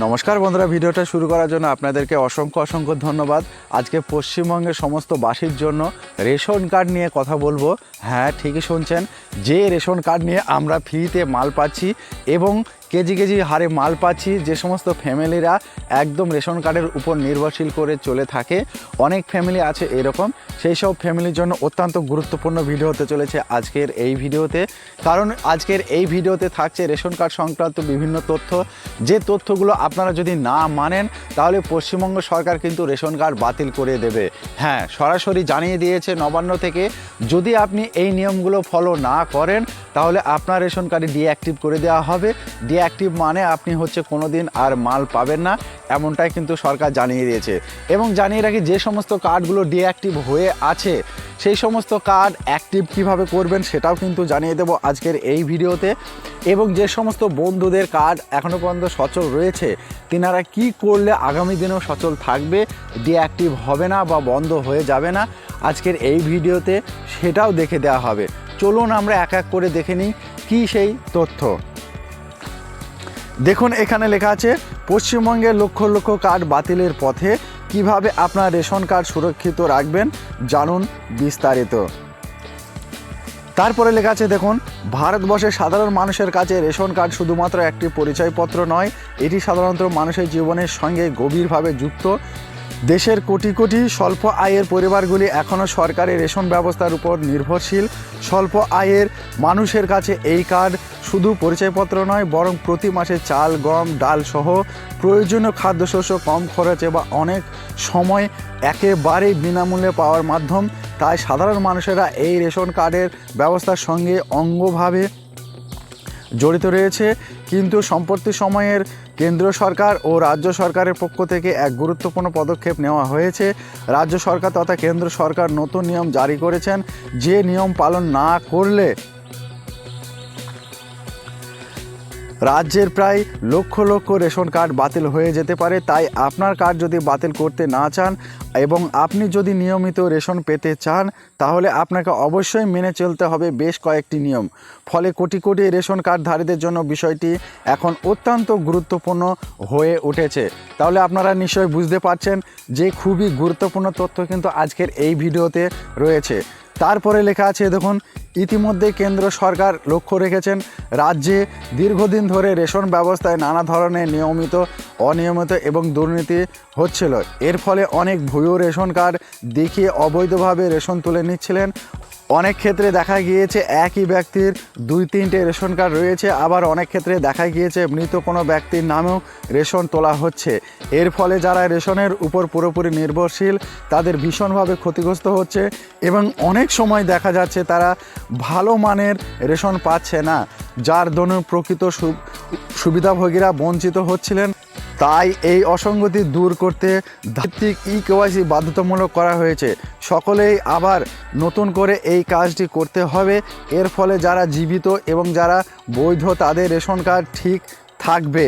নমস্কার বন্ধুরা, ভিডিওটা শুরু করার জন্য আপনাদেরকে অসংখ্য অসংখ্য ধন্যবাদ। আজকে পশ্চিমবঙ্গের সমস্ত বাসীর জন্য রেশন কার্ড নিয়ে কথা বলব। হ্যাঁ ঠিকই শুনছেন। যে রেশন কার্ড নিয়ে আমরা ফ্রিতে মাল পাচ্ছি এবং কেজি কেজি হারে মাল পাচ্ছি। যে সমস্ত ফ্যামিলিরা একদম রেশন কার্ডের উপর নির্ভরশীল করে চলে থাকে, অনেক ফ্যামিলি আছে এরকম। সেই সব ফ্যামিলির জন্য অত্যন্ত গুরুত্বপূর্ণ ভিডিও হতে চলেছে আজকের এই ভিডিওতে। কারণ আজকের এই ভিডিওতে থাকছে রেশন কার্ড সংক্রান্ত বিভিন্ন তথ্য। যে তথ্যগুলো আপনারা যদি না মানেন, তাহলে পশ্চিমবঙ্গ সরকার কিন্তু রেশন কার্ড বাতিল করে দেবে। হ্যাঁ সরাসরি জানিয়ে দিয়েছে নবান্ন থেকে। যদি আপনি এই নিয়মগুলো ফলো না করেন তাহলে আপনার রেশন কার্ডে ডিঅ্যাক্টিভ করে দেওয়া হবে। ডিঅ্যাক্টিভ মানে আপনি হচ্ছে কোনো দিন আর মাল পাবেন না, এমনটাই কিন্তু সরকার জানিয়ে দিয়েছে। এবং জানিয়ে রাখি, যে সমস্ত কার্ডগুলো ডিঅ্যাক্টিভ হয়ে আছে, সেই সমস্ত কার্ড অ্যাক্টিভ কীভাবে করবেন সেটাও কিন্তু জানিয়ে দেবো আজকের এই ভিডিওতে। এবং যে সমস্ত বন্ধুদের কার্ড এখনও পর্যন্ত সচল রয়েছে, তিনারা কি করলে আগামী দিনেও সচল থাকবে ডিঅ্যাক্টিভ হবে না বা বন্ধ হয়ে যাবে না, আজকের এই ভিডিওতে সেটাও দেখে দেওয়া হবে। চলুন আমরা এক এক করে দেখে নিই কী সেই তথ্য। দেখুন, এখানে লেখা আছে পশ্চিমবঙ্গের লক্ষ লক্ষ কার্ড বাতিলের পথে কীভাবে আপনার রেশন কার্ড সুরক্ষিত রাখবেন জানুন বিস্তারিত। তারপরে লেখা আছে, দেখুন ভারতবর্ষের সাধারণ মানুষের কাছে রেশন কার্ড শুধুমাত্র একটি পরিচয়পত্র নয়, এটি সাধারণত মানুষের জীবনের সঙ্গে গভীরভাবে যুক্ত। দেশের কোটি কোটি স্বল্প আয়ের পরিবারগুলি এখনও সরকারি রেশন ব্যবস্থার উপর নির্ভরশীল। স্বল্প আয়ের মানুষের কাছে এই কার্ড শুধু পরিচয়পত্র নয়, বরং প্রতি মাসে চাল, গম, ডাল সহ প্রয়োজনীয় খাদ্যশস্য, কম খরচে বা অনেক সময় একেবারেই বিনামূল্যে পাওয়ার মাধ্যম। তাই সাধারণ মানুষেরা এই রেশন কার্ডের ব্যবস্থার সঙ্গে অঙ্গভাবে জড়িত রয়েছে। কিন্তু সম্প্রতি সময়ের কেন্দ্র সরকার ও রাজ্য সরকারের পক্ষ থেকে এক গুরুত্বপূর্ণ পদক্ষেপ নেওয়া হয়েছে। রাজ্য সরকার তথা কেন্দ্র সরকার নতুন নিয়ম জারি করেছেন। যে নিয়ম পালন না করলে রাজ্যের প্রায় লক্ষ লক্ষ রেশন কার্ড বাতিল হয়ে যেতে পারে, তাই আপনার কার্ড যদি বাতিল করতে না চান এবং আপনি যদি নিয়মিত রেশন পেতে চান, তাহলে আপনাকে অবশ্যই মেনে চলতে হবে বেশ কয়েকটি নিয়ম। ফলে কোটি কোটি রেশন কার্ডধারীদের জন্য বিষয়টি এখন অত্যন্ত গুরুত্বপূর্ণ হয়ে উঠেছে। তাহলে আপনারা নিশ্চয়ই বুঝতে পারছেন যে খুবই গুরুত্বপূর্ণ তথ্য কিন্তু আজকের এই ভিডিওতে রয়েছে। তারপরে লেখা আছে, দেখুন, ইতিমধ্যে কেন্দ্র সরকার লক্ষ্য রেখেছেন, রাজ্যে দীর্ঘদিন ধরে রেশন ব্যবস্থায় নানা ধরনের নিয়মিত, অনিয়মিত এবং দুর্নীতি হচ্ছিল। এর ফলে অনেক ভুয়ো রেশন কার্ড দেখিয়ে অবৈধভাবে রেশন তুলে নিচ্ছিলেন অনেক ক্ষেত্রে দেখা গিয়েছে একই ব্যক্তির দুই, তিনটে রেশন কার্ড রয়েছে, আবার অনেক ক্ষেত্রে দেখা গিয়েছে মৃত কোনো ব্যক্তির নামেও রেশন তোলা হচ্ছে। এর ফলে যারা রেশনের উপর পুরোপুরি নির্ভরশীল, তাদের ভীষণভাবে ক্ষতিগ্রস্ত হচ্ছে এবং অনেক সময় দেখা যাচ্ছে তারা ভালো মানের রেশন পাচ্ছে না, যার দনু প্রকৃত সুবিধাভোগীরা বঞ্চিত হচ্ছিলেন। তাই এই অসঙ্গতি দূর করতে ভিত্তিক ই কেওয়াইসি বাধ্যতামূলক করা হয়েছে। সকলেই আবার নতুন করে এই কাজটি করতে হবে। এর ফলে যারা জীবিত এবং যারা বৈধ তাদের রেশন কার্ড ঠিক থাকবে।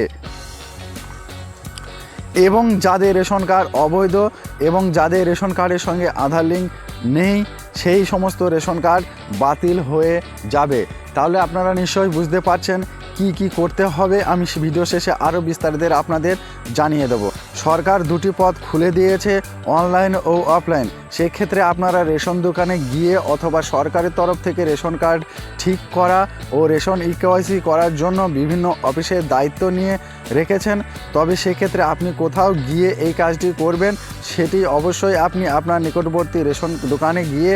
এবং যাদের রেশন কার্ড অবৈধ এবং যাদের রেশন কার্ডের সঙ্গে আধার লিঙ্ক নেই, সেই সমস্ত রেশন কার্ড বাতিল হয়ে যাবে। তাহলে আপনারা নিশ্চয়ই বুঝতে পারছেন কি কি করতে হবে আমি ভিডিও শেষে আরও বিস্তারিত আপনাদের জানিয়ে দেব। সরকার দুটি পথ খুলে দিয়েছে অনলাইন ও অফলাইন সেক্ষেত্রে আপনারা রেশন দোকানে গিয়ে অথবা সরকারের তরফ থেকে রেশন কার্ড ঠিক করা ও রেশন ইকেওয়াইসি করার জন্য বিভিন্ন অফিসের দায়িত্ব নিয়ে রেখেছেন। তবে সেক্ষেত্রে আপনি কোথাও গিয়ে এই কাজটি করবেন, সেটি অবশ্যই আপনি আপনার নিকটবর্তী রেশন দোকানে গিয়ে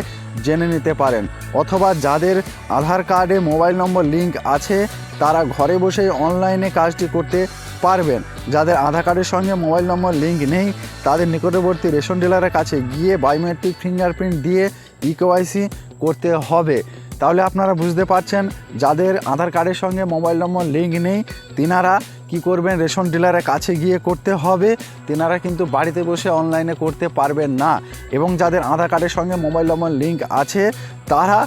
জেনে নিতে পারেন। অথবা যাদের আধার কার্ডে মোবাইল নম্বর লিংক আছে, তারা ঘরে বসেই অনলাইনে কাজটি করতে পারবেন। যাদের আধার কার্ডের সঙ্গে মোবাইল নম্বর লিঙ্ক নেই, তাদের নিকটবর্তী রেশন ডিলারের কাছে গিয়ে বায়োমেট্রিক ফিঙ্গারপ্রিন্ট দিয়ে ইকেওয়াইসি করতে হবে। তাহলে আপনারা বুঝতে পারছেন, যাদের আধার কার্ডের সঙ্গে মোবাইল নম্বর লিঙ্ক নেই, তিনারা কি করবেন? রেশন ডিলারের কাছে গিয়ে করতে হবে। তেনারা কিন্তু বাড়িতে বসে অনলাইনে করতে পারবেন না। এবং যাদের আধার কার্ডের সঙ্গে মোবাইল নম্বর লিঙ্ক আছে, তারা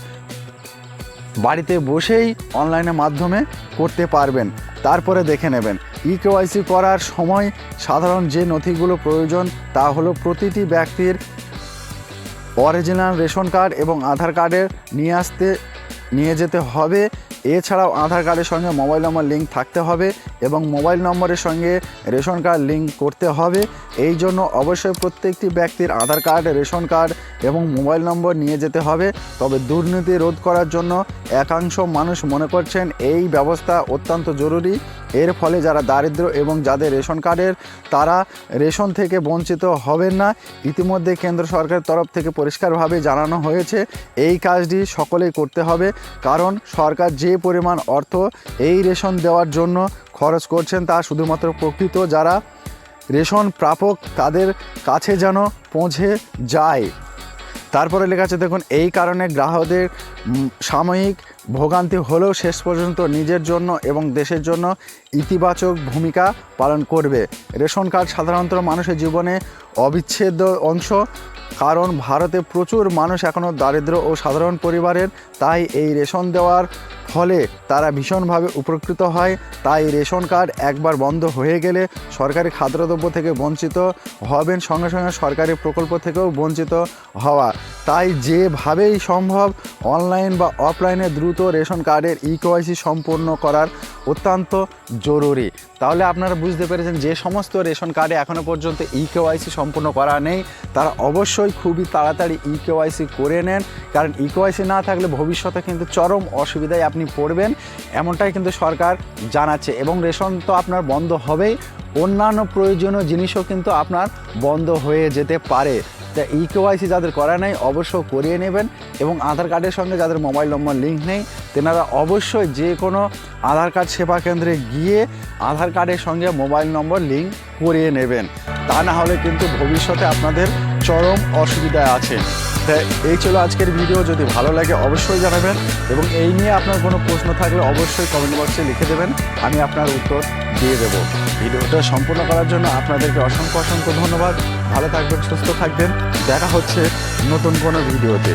বাড়িতে বসেই অনলাইনের মাধ্যমে করতে পারবেন। তারপরে দেখে নেবেন। ই কেওয়াইসি করার সময় সাধারণ যে নথিগুলো প্রয়োজন তা হলো প্রতিটি ব্যক্তির অরিজিনাল রেশন কার্ড এবং আধার কার্ডের নিয়ে আসতে, নিয়ে যেতে হবে। এছাড়াও আধার কার্ডের সঙ্গে মোবাইল নম্বর লিঙ্ক থাকতে হবে এবং মোবাইল নম্বরের সঙ্গে রেশন কার্ড লিঙ্ক করতে হবে। এই জন্য অবশ্যই প্রত্যেকটি ব্যক্তির আধার কার্ড, রেশন কার্ড এবং মোবাইল নম্বর নিয়ে যেতে হবে। তবে দুর্নীতি রোধ করার জন্য একাংশ মানুষ মনে করছেন এই ব্যবস্থা অত্যন্ত জরুরি। এর ফলে যারা দারিদ্র এবং যাদের রেশন কার্ডের, তারা রেশন থেকে বঞ্চিত হবেন না। ইতিমধ্যে কেন্দ্র সরকারের তরফ থেকে পরিষ্কারভাবে জানানো হয়েছে, এই কাজটি সকলেই করতে হবে। কারণ সরকার যে পরিমাণ অর্থ এই রেশন দেওয়ার জন্য খরচ করছেন তা শুধুমাত্র প্রকৃত যারা রেশন প্রাপক তাদের কাছে যেন পৌঁছে যায়। তারপরে লেখা আছে, দেখুন, এই কারণে গ্রাহকদের সাময়িক ভোগান্তি হলেও শেষ পর্যন্ত নিজের জন্য এবং দেশের জন্য ইতিবাচক ভূমিকা পালন করবে। রেশন কার্ড সাধারণত মানুষের জীবনে অবিচ্ছেদ্য অংশ, কারণ ভারতে প্রচুর মানুষ এখনও দারিদ্র ও সাধারণ পরিবারের, তাই এই রেশন দেওয়ার ফলে তারা ভীষণভাবে উপকৃত হয়। তাই রেশন কার্ড একবার বন্ধ হয়ে গেলে সরকারি খাদ্যদ্রব্য থেকে বঞ্চিত হবেন সঙ্গে সঙ্গে সরকারি প্রকল্প থেকেও বঞ্চিত হওয়া। তাই যেভাবেই সম্ভব, অনলাইন বা অফলাইনে দ্রুত রেশন কার্ডের ই সম্পূর্ণ করার অত্যন্ত জরুরি। তাহলে আপনারা বুঝতে পেরেছেন যে সমস্ত রেশন কার্ডে এখনও পর্যন্ত ই কেওয়াইসি সম্পূর্ণ করা নেই। তারা অবশ্যই খুবই তাড়াতাড়ি ই কেওয়াইসি করে নেন। কারণ ই কেওয়াইসি না থাকলে ভবিষ্যতে কিন্তু চরম অসুবিধায় আপনি পড়বেন। এমনটাই কিন্তু সরকার জানাচ্ছে এবং রেশন তো আপনার বন্ধ হবেই। অন্যান্য প্রয়োজনীয় জিনিসও কিন্তু আপনার বন্ধ হয়ে যেতে পারে। তা ই কেওয়াইসি যাদের করা নেই অবশ্য করিয়ে নেবেন এবং আধার কার্ডের সঙ্গে যাদের মোবাইল নম্বর লিঙ্ক নেই, তেনারা অবশ্যই যে কোনো আধার কার্ড সেবা কেন্দ্রে গিয়ে আধার কার্ডের সঙ্গে মোবাইল নম্বর লিঙ্ক করিয়ে নেবেন। তা না হলে কিন্তু ভবিষ্যতে আপনাদের চরম অসুবিধায় আছে এই ছিল আজকের ভিডিও। যদি ভালো লাগে অবশ্যই জানাবেন এবং এই নিয়ে আপনার কোনো প্রশ্ন থাকলে অবশ্যই কমেন্ট বক্সে লিখে দেবেন। আমি আপনার উত্তর দিয়ে দেবো। ভিডিওটা সম্পূর্ণ করার জন্য আপনাদেরকে অসংখ্য অসংখ্য ধন্যবাদ। ভালো থাকবেন, সুস্থ থাকবেন। দেখা হচ্ছে নতুন কোনো ভিডিওতে।